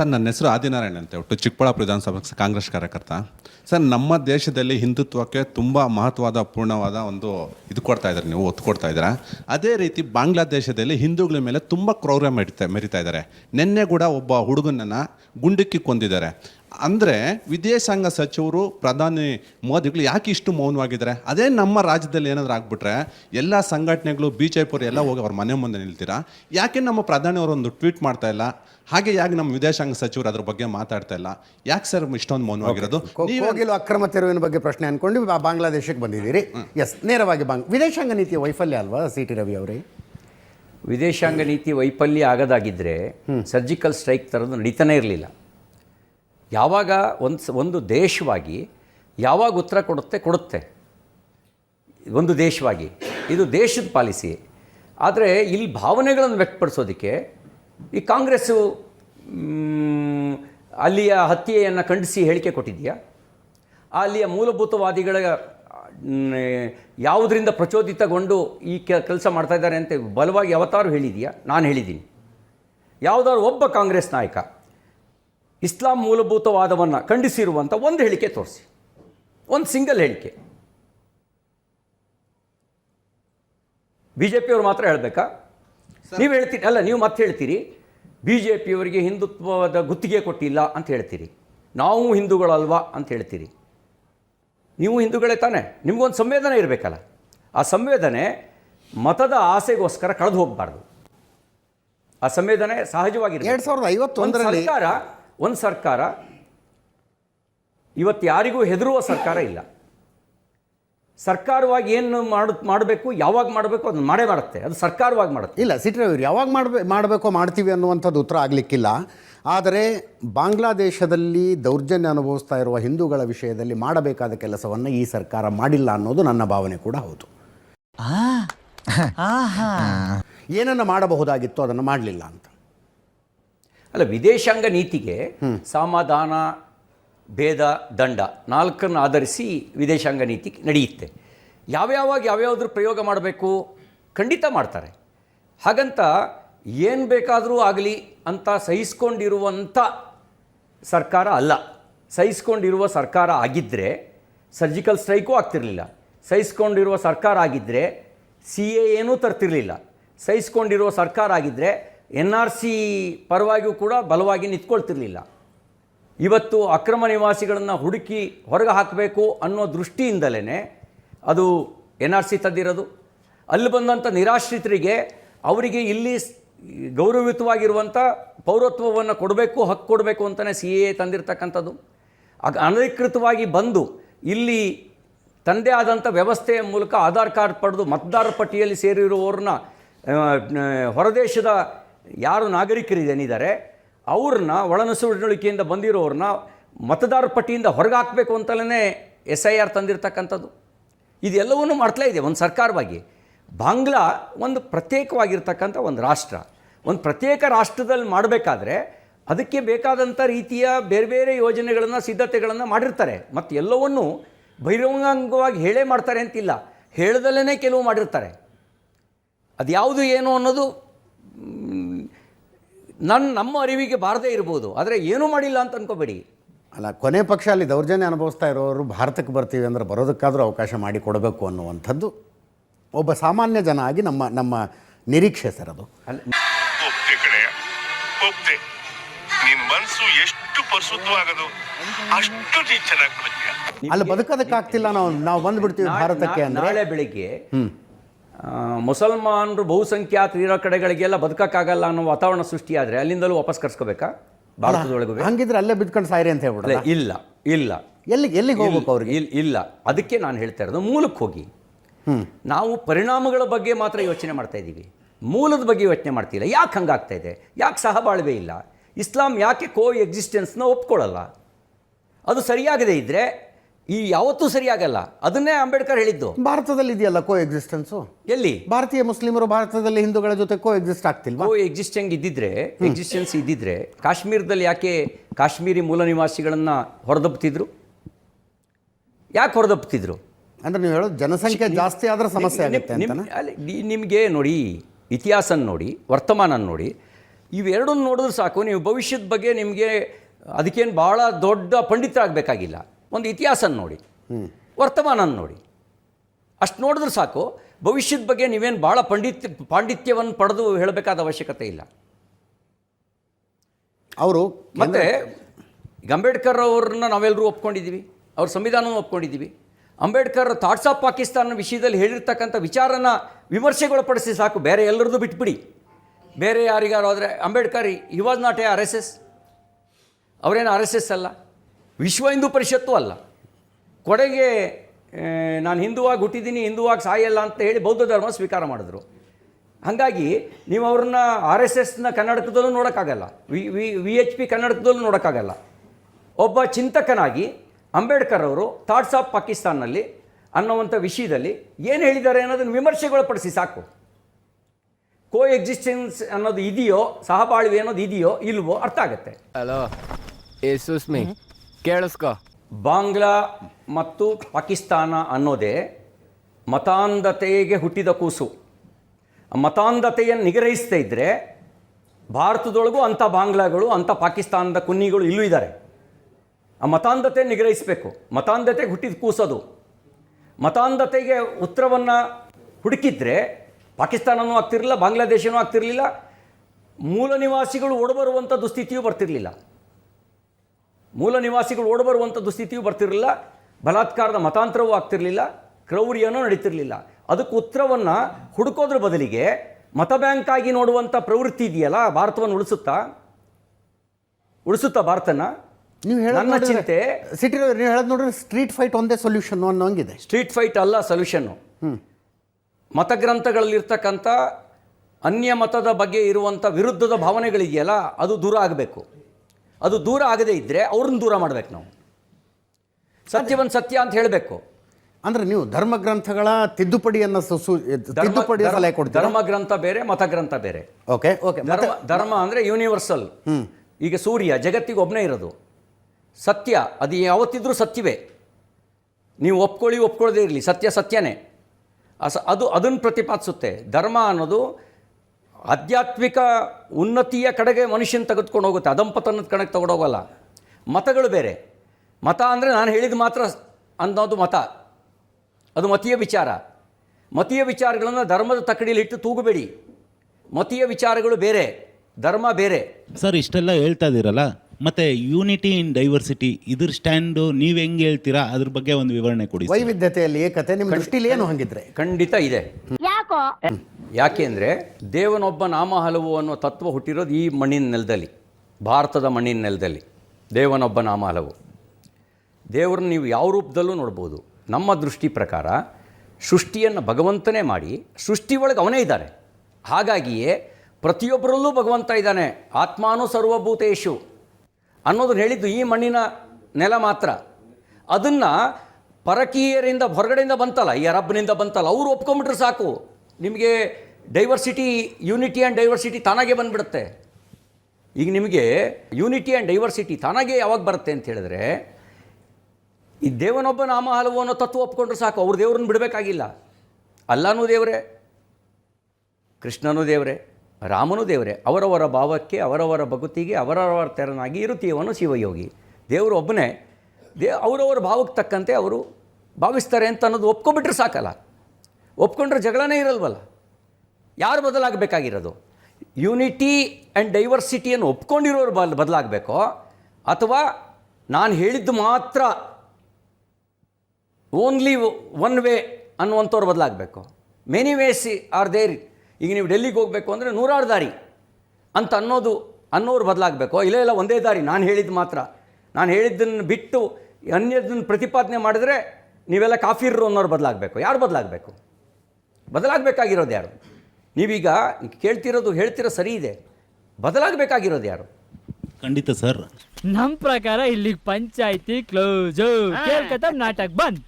Sir, ನನ್ನ ಹೆಸರು ಆದಿನಾರಾಯಣ ಅಂತ, ಒಟ್ಟು ಚಿಕ್ಕಬಳ್ಳಾಪುರ ವಿಧಾನಸಭಾ ಕಾಂಗ್ರೆಸ್ ಕಾರ್ಯಕರ್ತ. ಸರ್, ನಮ್ಮ ದೇಶದಲ್ಲಿ ಹಿಂದುತ್ವಕ್ಕೆ ತುಂಬ ಮಹತ್ವದ ಪೂರ್ಣವಾದ ಒಂದು ಇದು ಕೊಡ್ತಾ ಇದ್ದಾರೆ, ನೀವು ಒತ್ತು ಕೊಡ್ತಾ ಇದ್ದೀರಾ? ಅದೇ ರೀತಿ ಬಾಂಗ್ಲಾದೇಶದಲ್ಲಿ ಹಿಂದೂಗಳ ಮೇಲೆ ತುಂಬ ಕ್ರೌರ್ಯ ಮೆರಿತಾ ಮೆರಿತಾ ಇದ್ದಾರೆ. ನಿನ್ನೆ ಕೂಡ ಒಬ್ಬ ಹುಡುಗನನ್ನು ಗುಂಡಿಕ್ಕಿ ಕೊಂದಿದ್ದಾರೆ. ಅಂದರೆ ವಿದೇಶಾಂಗ ಸಚಿವರು ಪ್ರಧಾನಿ ಮೋದಿಗಳು ಯಾಕೆ ಇಷ್ಟು ಮೌನವಾಗಿದ್ದಾರೆ? ಅದೇ ನಮ್ಮ ರಾಜ್ಯದಲ್ಲಿ ಏನಾದರೂ ಆಗ್ಬಿಟ್ರೆ ಎಲ್ಲ ಸಂಘಟನೆಗಳು ಬಿ ಜೆ ಪಿ ಎಲ್ಲ ಹೋಗಿ ಅವ್ರ ಮನೆ ಮುಂದೆ ನಿಲ್ತೀರಾ? ಯಾಕೆ ನಮ್ಮ ಪ್ರಧಾನಿಯವರು ಒಂದು ಟ್ವೀಟ್ ಮಾಡ್ತಾ ಇಲ್ಲ? ಹಾಗೆ ಯಾಕೆ ನಮ್ಮ ವಿದೇಶಾಂಗ ಸಚಿವರು ಅದ್ರ ಬಗ್ಗೆ ಮಾತಾಡ್ತಾ ಇಲ್ಲ? ಯಾಕೆ ಸರ್ ಇಷ್ಟೊಂದು ಮೌನವಾಗಿರೋದು? ಹೋಗಿಲ್ಲ ಅಕ್ರಮ ತೆರವಿನ ಬಗ್ಗೆ ಪ್ರಶ್ನೆ ಅನ್ಕೊಂಡು ಬಾಂಗ್ಲಾದೇಶಕ್ಕೆ ಬಂದಿದ್ದೀರಿ. ಎಸ್ ನೇರವಾಗಿ ಬಾಂಗ್ ವಿದೇಶಾಂಗ ನೀತಿಯ ವೈಫಲ್ಯ ಅಲ್ವಾ ಸಿ ಟಿ ರವಿ ಅವರೇ? ವಿದೇಶಾಂಗ ನೀತಿ ವೈಫಲ್ಯ ಆಗದಾಗಿದ್ದರೆ ಸರ್ಜಿಕಲ್ ಸ್ಟ್ರೈಕ್ ಥರದ್ದು ನಡೀತಾನೆ ಇರಲಿಲ್ಲ. ಯಾವಾಗ ಒಂದು ಒಂದು ದೇಶವಾಗಿ ಯಾವಾಗ ಉತ್ತರ ಕೊಡುತ್ತೆ ಕೊಡುತ್ತೆ. ಒಂದು ದೇಶವಾಗಿ. ಇದು ದೇಶದ ಪಾಲಿಸಿ. ಆದರೆ ಇಲ್ಲಿ ಭಾವನೆಗಳನ್ನು ವ್ಯಕ್ತಪಡಿಸೋದಕ್ಕೆ ಈ ಕಾಂಗ್ರೆಸ್ಸು ಅಲ್ಲಿಯ ಹತ್ಯೆಯನ್ನು ಖಂಡಿಸಿ ಹೇಳಿಕೆ ಕೊಟ್ಟಿದೆಯಾ ಅಲ್ಲಿಯ ಮೂಲಭೂತವಾದಿಗಳ ಯಾವುದರಿಂದ ಪ್ರಚೋದಿತಗೊಂಡು ಈ ಕೆಲಸ ಮಾಡ್ತಾ ಇದ್ದಾರೆ ಅಂತ ಬಲವಾಗಿ ಯಾವತ್ತಾರು ಹೇಳಿದೆಯಾ ನಾನು ಹೇಳಿದ್ದೀನಿ. ಯಾವುದಾದ್ರು ಒಬ್ಬ ಕಾಂಗ್ರೆಸ್ ನಾಯಕ ಇಸ್ಲಾಂ ಮೂಲಭೂತವಾದವನ್ನು ಖಂಡಿಸಿರುವಂಥ ಒಂದು ಹೇಳಿಕೆ ತೋರಿಸಿ. ಒಂದು ಸಿಂಗಲ್ ಹೇಳಿಕೆ. ಬಿ ಜೆ ಪಿಯವರು ಮಾತ್ರ ಹೇಳಬೇಕಾ? ನೀವು ಹೇಳ್ತೀರಿ ಅಲ್ಲ ನೀವು ಮತ್ತೆ ಹೇಳ್ತೀರಿ? ಬಿ ಜೆ ಪಿಯವರಿಗೆ ಹಿಂದುತ್ವದ ಗುತ್ತಿಗೆ ಕೊಟ್ಟಿಲ್ಲ ಅಂತ ಹೇಳ್ತೀರಿ. ನಾವು ಹಿಂದೂಗಳಲ್ವಾ ಅಂತ ಹೇಳ್ತೀರಿ. ನೀವು ಹಿಂದೂಗಳೇ ತಾನೇ? ನಿಮಗೊಂದು ಸಂವೇದನೆ ಇರಬೇಕಲ್ಲ. ಆ ಸಂವೇದನೆ ಮತದ ಆಸೆಗೋಸ್ಕರ ಕಳೆದು ಹೋಗಬಾರ್ದು. ಆ ಸಂವೇದನೆ ಸಹಜವಾಗಿ ಎರಡು ಸಾವಿರದ ಐವತ್ತೊಂದರಲ್ಲಿ ಸರ್ಕಾರ ಒಂದು ಸರ್ಕಾರ ಇವತ್ತು ಯಾರಿಗೂ ಹೆದರುವ ಸರ್ಕಾರ ಇಲ್ಲ. ಸರ್ಕಾರವಾಗಿ ಏನು ಮಾಡ ಮಾಡಬೇಕು ಯಾವಾಗ ಮಾಡಬೇಕು ಅದನ್ನು ಮಾಡೇ ಮಾಡುತ್ತೆ. ಅದು ಸರ್ಕಾರವಾಗಿ ಮಾಡುತ್ತೆ. ಇಲ್ಲ ಸಿ ಟಿ ಯಾವಾಗ ಮಾಡಬೇಕು ಮಾಡಬೇಕೋ ಮಾಡ್ತೀವಿ ಅನ್ನುವಂಥದ್ದು ಉತ್ತರ ಆಗಲಿಕ್ಕಿಲ್ಲ. ಆದರೆ ಬಾಂಗ್ಲಾದೇಶದಲ್ಲಿ ದೌರ್ಜನ್ಯ ಅನುಭವಿಸ್ತಾ ಇರುವ ಹಿಂದೂಗಳ ವಿಷಯದಲ್ಲಿ ಮಾಡಬೇಕಾದ ಕೆಲಸವನ್ನು ಈ ಸರ್ಕಾರ ಮಾಡಿಲ್ಲ ಅನ್ನೋದು ನನ್ನ ಭಾವನೆ ಕೂಡ ಹೌದು. ಏನನ್ನು ಮಾಡಬಹುದಾಗಿತ್ತು ಅದನ್ನು ಮಾಡಲಿಲ್ಲ ಅಂತ. ಅಲ್ಲ ವಿದೇಶಾಂಗ ನೀತಿಗೆ ಸಮಾಧಾನ ಭೇದ ದಂಡ ನಾಲ್ಕನ್ನು ಆಧರಿಸಿ ವಿದೇಶಾಂಗ ನೀತಿ ನಡೆಯುತ್ತೆ. ಯಾವ್ಯಾವಾಗ ಯಾವ್ಯಾವ್ದ್ರ ಪ್ರಯೋಗ ಮಾಡಬೇಕು? ಖಂಡಿತ ಮಾಡ್ತಾರೆ. ಹಾಗಂತ ಏನು ಬೇಕಾದರೂ ಆಗಲಿ ಅಂತ ಸಹಿಸ್ಕೊಂಡಿರುವಂಥ ಸರ್ಕಾರ ಅಲ್ಲ. ಸಹಿಸ್ಕೊಂಡಿರುವ ಸರ್ಕಾರ ಆಗಿದ್ದರೆ ಸರ್ಜಿಕಲ್ ಸ್ಟ್ರೈಕೂ ಆಗ್ತಿರಲಿಲ್ಲ. ಸಹಿಸ್ಕೊಂಡಿರುವ ಸರ್ಕಾರ ಆಗಿದ್ದರೆ ಸಿ ಎ ಏನೂ ತರ್ತಿರಲಿಲ್ಲ. ಸಹಿಸ್ಕೊಂಡಿರುವ ಸರ್ಕಾರ ಆಗಿದ್ದರೆ ಎನ್ ಆರ್ ಸಿ ಪರವಾಗಿಯೂ ಕೂಡ ಬಲವಾಗಿ ನಿಂತ್ಕೊಳ್ತಿರಲಿಲ್ಲ. ಇವತ್ತು ಅಕ್ರಮ ನಿವಾಸಿಗಳನ್ನು ಹುಡುಕಿ ಹೊರಗೆ ಹಾಕಬೇಕು ಅನ್ನೋ ದೃಷ್ಟಿಯಿಂದಲೇ ಅದು ಎನ್ ಆರ್ ಸಿ ತಂದಿರೋದು. ಅಲ್ಲಿ ಬಂದಂಥ ನಿರಾಶ್ರಿತರಿಗೆ ಅವರಿಗೆ ಇಲ್ಲಿ ಗೌರವಯುತವಾಗಿರುವಂಥ ಪೌರತ್ವವನ್ನು ಕೊಡಬೇಕು, ಹಕ್ಕು ಕೊಡಬೇಕು ಅಂತಲೇ ಸಿ ಎ ತಂದಿರತಕ್ಕಂಥದ್ದು. ಅನಧಿಕೃತವಾಗಿ ಬಂದು ಇಲ್ಲಿ ತಂದೆ ಆದಂಥ ವ್ಯವಸ್ಥೆಯ ಮೂಲಕ ಆಧಾರ್ ಕಾರ್ಡ್ ಪಡೆದು ಮತದಾರರ ಪಟ್ಟಿಯಲ್ಲಿ ಸೇರಿರುವವ್ರನ್ನ ಹೊರದೇಶದ ಯಾರು ನಾಗರಿಕರಿದ್ದೇನಿದ್ದಾರೆ ಅವ್ರನ್ನ ಒಳನುಸುಳುವಿಕೆಯಿಂದ ಬಂದಿರೋರನ್ನ ಮತದಾರ ಪಟ್ಟಿಯಿಂದ ಹೊರಗೆ ಹಾಕಬೇಕು ಅಂತಲೇ ಎಸ್ ಐ ಆರ್ ತಂದಿರತಕ್ಕಂಥದ್ದು. ಇದೆಲ್ಲವನ್ನೂ ಮಾಡ್ತಲೇ ಇದೆ ಒಂದು ಸರ್ಕಾರವಾಗಿ. ಬಾಂಗ್ಲಾ ಒಂದು ಪ್ರತ್ಯೇಕವಾಗಿರ್ತಕ್ಕಂಥ ಒಂದು ರಾಷ್ಟ್ರ. ಒಂದು ಪ್ರತ್ಯೇಕ ರಾಷ್ಟ್ರದಲ್ಲಿ ಮಾಡಬೇಕಾದ್ರೆ ಅದಕ್ಕೆ ಬೇಕಾದಂಥ ರೀತಿಯ ಬೇರೆ ಬೇರೆ ಯೋಜನೆಗಳನ್ನು, ಸಿದ್ಧತೆಗಳನ್ನು ಮಾಡಿರ್ತಾರೆ. ಮತ್ತು ಎಲ್ಲವನ್ನೂ ಬಹಿರಂಗವಾಗಿ ಹೇಳೇ ಮಾಡ್ತಾರೆ ಅಂತಿಲ್ಲ. ಹೇಳ್ದಲ್ಲೇ ಕೆಲವು ಮಾಡಿರ್ತಾರೆ. ಅದು ಯಾವುದು ಏನು ಅನ್ನೋದು ನನ್ನ ನಮ್ಮ ಅರಿವಿಗೆ ಬಾರದೇ ಇರ್ಬೋದು ಆದರೆ ಏನೂ ಮಾಡಿಲ್ಲ ಅಂತ ಅನ್ಕೋಬೇಡಿ. ಅಲ್ಲ ಕೊನೆ ಪಕ್ಷ ಅಲ್ಲಿ ದೌರ್ಜನ್ಯ ಅನುಭವಿಸ್ತಾ ಇರೋರು ಭಾರತಕ್ಕೆ ಬರ್ತೀವಿ ಅಂದರೆ ಬರೋದಕ್ಕಾದರೂ ಅವಕಾಶ ಮಾಡಿ ಕೊಡಬೇಕು ಅನ್ನುವಂಥದ್ದು ಒಬ್ಬ ಸಾಮಾನ್ಯ ಜನ ಆಗಿ ನಮ್ಮ ನಮ್ಮ ನಿರೀಕ್ಷೆ ಸರ್ ಅದು. ಅಲ್ಲಿ ಬದುಕೋದಕ್ಕಾಗ್ತಿಲ್ಲ ನಾವು ನಾವು ಬಂದ್ಬಿಡ್ತೀವಿ ಭಾರತಕ್ಕೆ ನಾಳೆ ಬೆಳಿಗ್ಗೆ ಮುಸಲ್ಮಾನರು ಬಹುಸಂಖ್ಯಾತರಿರೋ ಕಡೆಗಳಿಗೆಲ್ಲ ಬದುಕಕ್ಕಾಗಲ್ಲ ಅನ್ನೋ ವಾತಾವರಣ ಸೃಷ್ಟಿಯಾದರೆ ಅಲ್ಲಿಂದಲೂ ವಾಪಸ್ ಕರ್ಸ್ಕೋಬೇಕಾ? ಭಾರತದೊಳಗೂ ಹಂಗಿದ್ರೆ ಅಲ್ಲೇ ಬಿದ್ಕೊಂಡು ಸಾಯ್ರಿ ಅಂತ ಹೇಳ್ಬಿಡಲ್ಲ ಇಲ್ಲ ಇಲ್ಲ. ಎಲ್ಲಿ ಎಲ್ಲಿಗೆ ಹೋಗ್ಬೇಕು ಅವ್ರಿಗೆ? ಇಲ್ಲಿ ಇಲ್ಲ. ಅದಕ್ಕೆ ನಾನು ಹೇಳ್ತಾ ಇರೋದು ಮೂಲಕ್ಕೆ ಹೋಗಿ. ನಾವು ಪರಿಣಾಮಗಳ ಬಗ್ಗೆ ಮಾತ್ರ ಯೋಚನೆ ಮಾಡ್ತಾ ಇದ್ದೀವಿ. ಮೂಲದ ಬಗ್ಗೆ ಯೋಚನೆ ಮಾಡ್ತಿಲ್ಲ. ಯಾಕೆ ಹಂಗಾಗ್ತಾ ಇದೆ? ಯಾಕೆ ಸಹಬಾಳ್ವೆ ಇಲ್ಲ? ಇಸ್ಲಾಂ ಯಾಕೆ ಕೋ ಎಕ್ಸಿಸ್ಟೆನ್ಸ್ನ ಒಪ್ಕೊಳ್ಳಲ್ಲ ಅದು ಸರಿಯಾಗದೇ ಇದ್ದರೆ ಈ ಯಾವತ್ತೂ ಸರಿಯಾಗಲ್ಲ. ಅದನ್ನೇ ಅಂಬೇಡ್ಕರ್ ಹೇಳಿದ್ದು. ಭಾರತದಲ್ಲಿ ಇದೆಯಲ್ಲ ಕೋ ಎಕ್ಸಿಸ್ಟೆನ್ಸು ಎಲ್ಲಿ? ಭಾರತೀಯ ಮುಸ್ಲಿಮರು ಭಾರತದಲ್ಲಿ ಹಿಂದೂಗಳ ಜೊತೆ ಕೋ ಎಕ್ಸಿಸ್ಟ್ ಆಗ್ತಿಲ್ವಾ? ಕೋ ಎಕ್ಸಿಸ್ಟೆಂಗ್ ಇದ್ದಿದ್ರೆ ಎಕ್ಸಿಸ್ಟೆನ್ಸ್ ಇದ್ದಿದ್ರೆ ಕಾಶ್ಮೀರದಲ್ಲಿ ಯಾಕೆ ಕಾಶ್ಮೀರಿ ಮೂಲ ನಿವಾಸಿಗಳನ್ನು ಹೊರದಬ್ತಿದ್ರು ಯಾಕೆ ಹೊರದಬ್ತಿದ್ರು ಅಂದ್ರೆ ನೀವು ಹೇಳೋದು ಜನಸಂಖ್ಯೆ ಜಾಸ್ತಿ ಆದ್ರೆ ಸಮಸ್ಯೆ ಆಗುತ್ತೆ ನಿಮಗೆ ನೋಡಿ ಇತಿಹಾಸ ನೋಡಿ ವರ್ತಮಾನ ನೋಡಿ ಇವೆರಡನ್ನು ನೋಡಿದ್ರೆ ಸಾಕು ನೀವು ಭವಿಷ್ಯದ ಬಗ್ಗೆ ನಿಮಗೆ ಅದಕ್ಕೇನು ಭಾಳ ದೊಡ್ಡ ಪಂಡಿತ ಆಗಬೇಕಾಗಿಲ್ಲ ಒಂದು ಇತಿಹಾಸನ ನೋಡಿ ವರ್ತಮಾನ ನೋಡಿ. ಅಷ್ಟು ನೋಡಿದ್ರೆ ಸಾಕು ಭವಿಷ್ಯದ ಬಗ್ಗೆ ನೀವೇನು ಭಾಳ ಪಂಡಿತ್ಯ ಪಾಂಡಿತ್ಯವನ್ನು ಪಡೆದು ಹೇಳಬೇಕಾದ ಅವಶ್ಯಕತೆ ಇಲ್ಲ. ಅವರು ಮತ್ತೆ ಅಂಬೇಡ್ಕರ್ ಅವ್ರನ್ನ ನಾವೆಲ್ಲರೂ ಒಪ್ಕೊಂಡಿದ್ದೀವಿ ಅವ್ರ ಸಂವಿಧಾನವೂ ಒಪ್ಕೊಂಡಿದ್ದೀವಿ. ಅಂಬೇಡ್ಕರ್ ಥಾಟ್ಸ್ ಆಫ್ ಪಾಕಿಸ್ತಾನ ವಿಷಯದಲ್ಲಿ ಹೇಳಿರ್ತಕ್ಕಂಥ ವಿಚಾರನ ವಿಮರ್ಶೆಗೊಳಪಡಿಸಿ ಸಾಕು ಬೇರೆ ಎಲ್ಲರದ್ದು ಬಿಟ್ಬಿಡಿ. ಬೇರೆ ಯಾರಿಗಾರು ಆದರೆ ಅಂಬೇಡ್ಕರ್ ಈ was not a R S S ಅವರೇನು ಆರ್ ಎಸ್ ಎಸ್ ಅಲ್ಲ. ವಿಶ್ವ ಹಿಂದೂ ಪರಿಷತ್ತು ಅಲ್ಲ. ಕೊಡೆಗೆ ನಾನು ಹಿಂದುವಾಗಿ ಹುಟ್ಟಿದ್ದೀನಿ ಹಿಂದುವಾಗಿ ಸಾಯಲ್ಲ ಅಂತ ಹೇಳಿ ಬೌದ್ಧ ಧರ್ಮ ಸ್ವೀಕಾರ ಮಾಡಿದ್ರು. ಹಾಗಾಗಿ ನೀವು ಅವ್ರನ್ನ ಆರ್ ಎಸ್ ಎಸ್ನ ಕನ್ನಡಕದಲ್ಲೂ ನೋಡೋಕ್ಕಾಗಲ್ಲ. V V V H P ಕನ್ನಡಕದಲ್ಲೂ ನೋಡೋಕ್ಕಾಗಲ್ಲ. ಒಬ್ಬ ಚಿಂತಕನಾಗಿ ಅಂಬೇಡ್ಕರ್ ಅವರು ಥಾಟ್ಸ್ ಆಫ್ ಪಾಕಿಸ್ತಾನಲ್ಲಿ ಅನ್ನೋವಂಥ ವಿಷಯದಲ್ಲಿ ಏನು ಹೇಳಿದ್ದಾರೆ ಅನ್ನೋದನ್ನು ವಿಮರ್ಶೆಗೊಳಪಡಿಸಿ ಸಾಕು. ಕೋ ಎಕ್ಸಿಸ್ಟೆನ್ಸ್ ಅನ್ನೋದು ಇದೆಯೋ ಸಹಬಾಳ್ವೆ ಅನ್ನೋದು ಇದೆಯೋ ಇಲ್ವೋ ಅರ್ಥ ಆಗುತ್ತೆ. ಹಲೋ ಏ ಸುಸ್ಮಿ ಕೇಳಿಸ್ಕೊ. ಬಾಂಗ್ಲಾ ಮತ್ತು ಪಾಕಿಸ್ತಾನ ಅನ್ನೋದೇ ಮತಾಂಧತೆಗೆ ಹುಟ್ಟಿದ ಕೂಸು. ಮತಾಂಧತೆಯನ್ನು ನಿಗ್ರಹಿಸ್ತಾ ಇದ್ದರೆ ಭಾರತದೊಳಗೂ ಅಂಥ ಬಾಂಗ್ಲಾಗಳು, ಅಂಥ ಪಾಕಿಸ್ತಾನದ ಕುನ್ನಿಗಳು ಇಲ್ಲೂ ಇದ್ದಾರೆ. ಆ ಮತಾಂಧತೆ ನಿಗ್ರಹಿಸಬೇಕು. ಮತಾಂಧತೆಗೆ ಹುಟ್ಟಿದ ಕೂಸೋದು ಮತಾಂಧತೆಗೆ ಉತ್ತರವನ್ನು ಹುಡುಕಿದ್ರೆ ಪಾಕಿಸ್ತಾನನೂ ಆಗ್ತಿರಲಿಲ್ಲ, ಬಾಂಗ್ಲಾದೇಶನೂ ಆಗ್ತಿರಲಿಲ್ಲ, ಮೂಲ ನಿವಾಸಿಗಳು ಒಡಬರುವಂಥ ದುಸ್ಥಿತಿಯೂ ಬರ್ತಿರಲಿಲ್ಲ. ಮೂಲ ನಿವಾಸಿಗಳು ಓಡಬರುವಂಥ ದುಸ್ಥಿತಿಯೂ ಬರ್ತಿರಲಿಲ್ಲ ಬಲಾತ್ಕಾರದ ಮತಾಂತರವೂ ಆಗ್ತಿರಲಿಲ್ಲ ಕ್ರೌರ್ಯನೂ ನಡೀತಿರಲಿಲ್ಲ. ಅದಕ್ಕೆ ಉತ್ತರವನ್ನು ಹುಡುಕೋದ್ರ ಬದಲಿಗೆ ಮತ ಬ್ಯಾಂಕ್ ಆಗಿ ನೋಡುವಂಥ ಪ್ರವೃತ್ತಿ ಇದೆಯಲ್ಲ ಭಾರತವನ್ನು ಉಳಿಸುತ್ತಾ? ಉಳಿಸುತ್ತಾ ಭಾರತನ? ನೀವು ನನ್ನ ಚಿಂತೆ ಸಿಟಿ ನೀವು ಹೇಳೋದು ನೋಡಿದ್ರೆ ಸ್ಟ್ರೀಟ್ ಫೈಟ್ ಒಂದೇ ಸೊಲ್ಯೂಷನ್ ಅನ್ನೋಂಗಿದೆ. ಸ್ಟ್ರೀಟ್ ಫೈಟ್ ಅಲ್ಲ ಸೊಲ್ಯೂಷನ್ನು ಮತಗ್ರಂಥಗಳಲ್ಲಿರ್ತಕ್ಕಂಥ ಅನ್ಯ ಮತದ ಬಗ್ಗೆ ಇರುವಂಥ ವಿರುದ್ಧದ ಭಾವನೆಗಳಿದೆಯಲ್ಲ ಅದು ದೂರ ಆಗಬೇಕು. ಅದು ದೂರ ಆಗದೇ ಇದ್ದರೆ ಅವ್ರನ್ನ ದೂರ ಮಾಡಬೇಕು ನಾವು. ಸತ್ಯವನ್ನು ಸತ್ಯ ಅಂತ ಹೇಳಬೇಕು. ಅಂದರೆ ನೀವು ಧರ್ಮ ಗ್ರಂಥಗಳ ತಿದ್ದುಪಡಿಯನ್ನು ಸೂ ತಿದ್ದುಪಡಿ ಸಲಹೆ ಕೊಡ್ತೀರಾ? ಧರ್ಮ ಗ್ರಂಥ ಬೇರೆ ಮತಗ್ರಂಥ ಬೇರೆ. ಓಕೆ ಓಕೆ ಧರ್ಮ ಧರ್ಮ ಅಂದರೆ ಯೂನಿವರ್ಸಲ್ ಈಗ ಸೂರ್ಯ ಜಗತ್ತಿಗೆ ಒಬ್ಬನೇ ಇರೋದು. ಸತ್ಯ ಅದು ಯಾವತ್ತಿದ್ರೂ ಸತ್ಯವೇ. ನೀವು ಒಪ್ಕೊಳ್ಳಿ ಒಪ್ಕೊಳ್ಳದೇ ಇರಲಿ. ಸತ್ಯ ಸತ್ಯನೇ. ಅಸ ಅದು ಅದನ್ನು ಪ್ರತಿಪಾದಿಸುತ್ತೆ. ಧರ್ಮ ಅನ್ನೋದು ಆಧ್ಯಾತ್ಮಿಕ ಉನ್ನತಿಯ ಕಡೆಗೆ ಮನುಷ್ಯನ ತೆಗೆದುಕೊಂಡು ಹೋಗುತ್ತೆ. ಅದಂಪತನದ ಕಡೆಗೆ ತಗೊಂಡೋಗಲ್ಲ. ಮತಗಳು ಬೇರೆ. ಮತ ಅಂದರೆ ನಾನು ಹೇಳಿದ ಮಾತ್ರ ಅನ್ನೋದು ಮತ. ಅದು ಮತೀಯ ವಿಚಾರ. ಮತೀಯ ವಿಚಾರಗಳನ್ನು ಧರ್ಮದ ತಕ್ಕಡಿಯಲ್ಲಿ ಇಟ್ಟು ತೂಗಬೇಡಿ. ಮತೀಯ ವಿಚಾರಗಳು ಬೇರೆ. ಧರ್ಮ ಬೇರೆ. ಸರ್ ಇಷ್ಟೆಲ್ಲ ಹೇಳ್ತಾ ಇದ್ದೀರಲ್ಲ? ಮತ್ತೆ ಯೂನಿಟಿ ಇನ್ ಡೈವರ್ಸಿಟಿ ಇದ್ರ ಸ್ಟ್ಯಾಂಡು ನೀವು ಹೆಂಗೆ ಹೇಳ್ತೀರಾ? ಅದ್ರ ಬಗ್ಗೆ ಒಂದು ವಿವರಣೆ ಕೊಡಿ ವೈವಿಧ್ಯತೆಯಲ್ಲಿ ಏಕತೆ ನಿಮ್ಮ ದೃಷ್ಟಿಲಿ ಏನು ಹಂಗಿದ್ರೆ? ಖಂಡಿತ ಇದೆ. ಯಾಕೆ ಅಂದರೆ ದೇವನೊಬ್ಬ ನಾಮ ಹಲವು ಅನ್ನೋ ತತ್ವ ಹುಟ್ಟಿರೋದು ಈ ಮಣ್ಣಿನ ನೆಲದಲ್ಲಿ, ಭಾರತದ ಮಣ್ಣಿನ ನೆಲದಲ್ಲಿ, ದೇವನೊಬ್ಬ ನಾಮ ಹಲವು. ದೇವರನ್ನ ನೀವು ಯಾವ ರೂಪದಲ್ಲೂ ನೋಡ್ಬೋದು. ನಮ್ಮ ದೃಷ್ಟಿ ಪ್ರಕಾರ ಸೃಷ್ಟಿಯನ್ನು ಭಗವಂತನೇ ಮಾಡಿ, ಸೃಷ್ಟಿ ಒಳಗೆ ಅವನೇ ಇದ್ದಾರೆ. ಹಾಗಾಗಿಯೇ ಪ್ರತಿಯೊಬ್ಬರಲ್ಲೂ ಭಗವಂತ ಇದ್ದಾನೆ, ಆತ್ಮಾನು ಸರ್ವಭೂತೇಶು ಅನ್ನೋದನ್ನ ಹೇಳಿದ್ದು ಈ ಮಣ್ಣಿನ ನೆಲ ಮಾತ್ರ. ಅದನ್ನು ಪರಕೀಯರಿಂದ, ಹೊರಗಡೆಯಿಂದ ಬಂತಲ್ಲ, ಈ ಅರಬ್ನಿಂದ ಬಂತಲ್ಲ, ಅವರು ಒಪ್ಕೊಂಬಿಟ್ರೆ ಸಾಕು. ನಿಮಗೆ ಡೈವರ್ಸಿಟಿ ಯೂನಿಟಿ ಆ್ಯಂಡ್ ಡೈವರ್ಸಿಟಿ ತಾನಾಗೆ ಬಂದುಬಿಡುತ್ತೆ. ಈಗ ನಿಮಗೆ ಯೂನಿಟಿ ಆ್ಯಂಡ್ ಡೈವರ್ಸಿಟಿ ತಾನಾಗೆ ಯಾವಾಗ ಬರುತ್ತೆ ಅಂತ ಹೇಳಿದ್ರೆ, ಈ ದೇವನೊಬ್ಬ ನಾಮ ಹಲವು ಅನ್ನೋ ತತ್ವ ಒಪ್ಕೊಂಡ್ರೆ ಸಾಕು, ಅವ್ರ ದೇವ್ರನ್ನ ಬಿಡಬೇಕಾಗಿಲ್ಲ. ಅಲ್ಲಾನೂ ದೇವರೇ, ಕೃಷ್ಣನೂ ದೇವರೇ, ರಾಮನೂ ದೇವರೇ, ಅವರವರ ಭಾವಕ್ಕೆ, ಅವರವರ ಭಗತಿಗೆ ಅವರವರ ತೆರನಾಗಿ ಇರುತ್ತೀವನು ಶಿವಯೋಗಿ. ದೇವರು ಒಬ್ಬನೇ, ದೇ ಅವರವರ ಭಾವಕ್ಕೆ ತಕ್ಕಂತೆ ಅವರು ಭಾವಿಸ್ತಾರೆ ಅಂತ ಅನ್ನೋದು ಒಪ್ಕೊಬಿಟ್ರೆ ಸಾಕಲ್ಲ. ಒಪ್ಕೊಂಡ್ರೆ ಜಗಳನೇ ಇರಲ್ವಲ್ಲ? ಯಾರು ಬದಲಾಗಬೇಕಾಗಿರೋದು? ಯೂನಿಟಿ ಆ್ಯಂಡ್ ಡೈವರ್ಸಿಟಿಯನ್ನು ಒಪ್ಕೊಂಡಿರೋರು ಬಲ್, ಬದಲಾಗಬೇಕೋ? ಅಥವಾ ನಾನು ಹೇಳಿದ್ದು ಮಾತ್ರ ಓನ್ಲಿ ಒನ್ ವೇ ಅನ್ನುವಂಥವ್ರು ಬದಲಾಗಬೇಕು? ಮೆನಿ ವೇಸ್ ಆರ್ ದೇರ್ ಈಗ ನೀವು ಡೆಲ್ಲಿಗೆ ಹೋಗಬೇಕು ಅಂದರೆ ನೂರಾರು ದಾರಿ ಅಂತ ಅನ್ನೋದು, ಅನ್ನೋರು ಬದಲಾಗಬೇಕು? ಇಲ್ಲ ಇಲ್ಲ, ಒಂದೇ ದಾರಿ, ನಾನು ಹೇಳಿದ್ದು ಮಾತ್ರ. ನಾನು ಹೇಳಿದ್ದನ್ನು ಬಿಟ್ಟು ಅನ್ಯದನ್ನು ಪ್ರತಿಪಾದನೆ ಮಾಡಿದ್ರೆ ನೀವೆಲ್ಲ ಕಾಫಿರ್ರು ಅನ್ನೋರು ಬದಲಾಗಬೇಕು. ಯಾರು ಬದಲಾಗಬೇಕು? ಬದಲಾಗಬೇಕಾಗಿರೋದು ಯಾರು? ನೀವೀಗ ಕೇಳ್ತಿರೋದು ಹೇಳ್ತಿರೋ ಸರಿ ಇದೆ. ಬದಲಾಗಬೇಕಾಗಿರೋದು ಯಾರು? ಖಂಡಿತ ಸರ್. ನಮ್ಮ ಪ್ರಕಾರ ಇಲ್ಲಿ ಪಂಚಾಯಿತಿ ಕ್ಲೋಸ್ ಕೇಳ್ಕತ್ತ ನಾಟಕ್ ಬಂದ್.